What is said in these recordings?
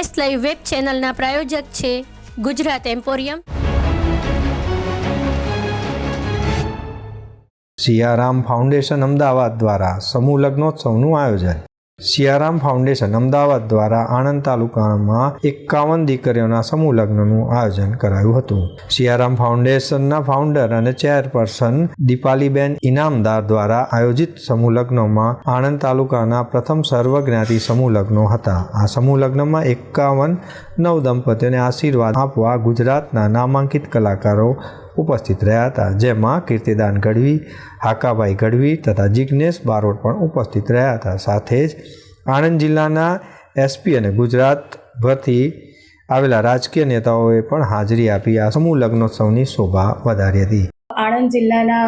S live web ચેનલના પ્રાયોજક છે ગુજરાત એમ્પોરિયમ. સિયારામ ફાઉન્ડેશન અમદાવાદ દ્વારા સમૂહ લગ્નોત્સવનું આયોજન. સિયારામ ફાઉન્ડેશન અમદાવાદ દ્વારા આણંદ તાલુકામાં એકાવન દીકરીઓના સમૂહ લગ્નનું આયોજન કરાયું હતું. સિયારામ ફાઉન્ડેશનના ફાઉન્ડર અને ચેરપર્સન દીપાલીબેન ઇનામદાર દ્વારા આયોજિત સમૂહ લગ્નોમાં આણંદ તાલુકાના પ્રથમ સર્વજ્ઞાતિ સમૂહ લગ્નો હતા. આ સમૂહ લગ્નમાં એકાવન નવ દંપતીઓને આશીર્વાદ આપવા ગુજરાતના નામાંકિત કલાકારો ઉપસ્થિત રહ્યા હતા, જેમાં કીર્તિદાન ગઢવી, હાકાભાઈ ગઢવી તથા જિજ્ઞેશ બારોટ પણ ઉપસ્થિત રહ્યા હતા. સાથે જ આણંદ જિલ્લાના એસપી અને ગુજરાત ભરતી આવેલા રાજકીય નેતાઓએ પણ હાજરી આપી. આ સમૂહ લગ્નોત્સવની શોભા વધારી હતી. આણંદ જિલ્લાના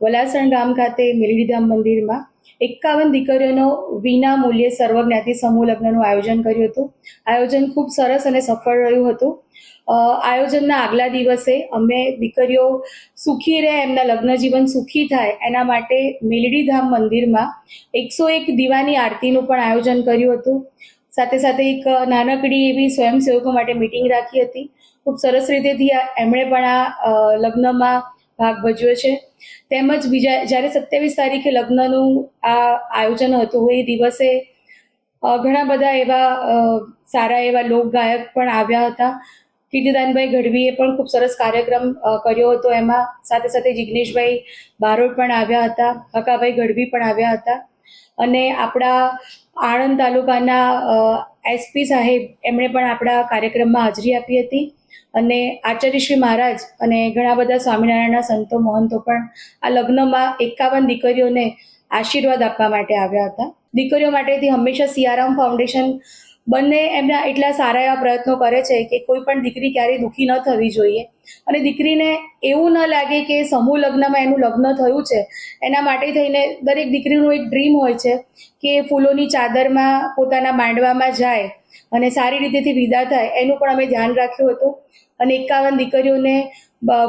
વલાસણ ગામ ખાતે મેલડીધામ મંદિરમાં એકાવન દીકરીઓનો વિના મૂલ્યે સર્વજ્ઞાતિ સમૂહ લગ્નનું આયોજન કર્યું હતું. આયોજન ખૂબ સરસ અને સફળ રહ્યું હતું. આયોજનના આગલા દિવસે અમે દીકરીઓ સુખી રહે, એમના લગ્ન જીવન સુખી થાય, એના માટે મેલડીધામ મંદિરમાં એકસો એક દીવાની આરતીનું પણ આયોજન કર્યું હતું. સાથે સાથે એક નાનકડી એવી સ્વયંસેવકો માટે મિટિંગ રાખી હતી. ખૂબ સરસ રીતેથી આ- એમણે પણ આ લગ્નમાં ભાગ ભજવ્યો છે. તેમજ બીજા, જ્યારે સત્યાવીસ તારીખે લગ્નનું આ આયોજન હતું એ દિવસે ઘણા બધા એવા સારા એવા લોકગાયક પણ આવ્યા હતા. કીર્તિદાનભાઈ ગઢવીએ પણ ખૂબ સરસ કાર્યક્રમ કર્યો હતો. એમાં સાથે સાથે જિગ્નેશભાઈ બારોટ પણ આવ્યા હતા, હકાભાઈ ગઢવી પણ આવ્યા હતા. અને આપણા આણંદ તાલુકાના એસપી સાહેબ, એમણે પણ આપણા કાર્યક્રમમાં હાજરી આપી હતી. અને આચાર્યશ્રી મહારાજ અને ઘણા બધા સ્વામિનારાયણના સંતો, મહંતો પણ આ લગ્નમાં એકાવન દીકરીઓને આશીર્વાદ આપવા માટે આવ્યા હતા. દીકરીઓ માટેથી હંમેશા સિયારામ ફાઉન્ડેશન બંને એમના એટલા સારા એવા પ્રયત્નો કરે છે કે કોઈ પણ દીકરી ક્યારેય દુઃખી ન થવી જોઈએ. અને દીકરીને એવું ન લાગે કે સમૂહ લગ્નમાં એનું લગ્ન થયું છે. એના માટે થઈને દરેક દીકરીનું એક ડ્રીમ હોય છે કે ફૂલોની ચાદરમાં પોતાના માંડવામાં જાય અને સારી રીતેથી વિદા થાય, એનું પણ અમે ધ્યાન રાખ્યું હતું. અને એકાવન દીકરીઓને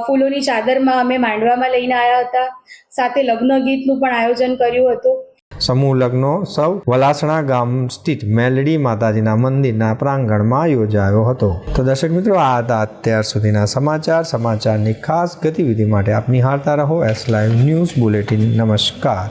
ફૂલોની ચાદરમાં અમે માંડવામાં લઈને આવ્યા હતા. સાથે લગ્ન ગીતનું પણ આયોજન કર્યું હતું. સમૂહ લગ્નો સૌ વલાસણા ગામ સ્થિત મેલડી માતાજીના મંદિરના પ્રાંગણમાં યોજાયો હતો. તો દર્શક મિત્રો, આ હતા અત્યાર સુધીના સમાચાર. સમાચારની ખાસ ગતિવિધિ માટે આપ નિહાળતા રહો એસ લાઈવ ન્યૂઝ બુલેટિન. નમસ્કાર.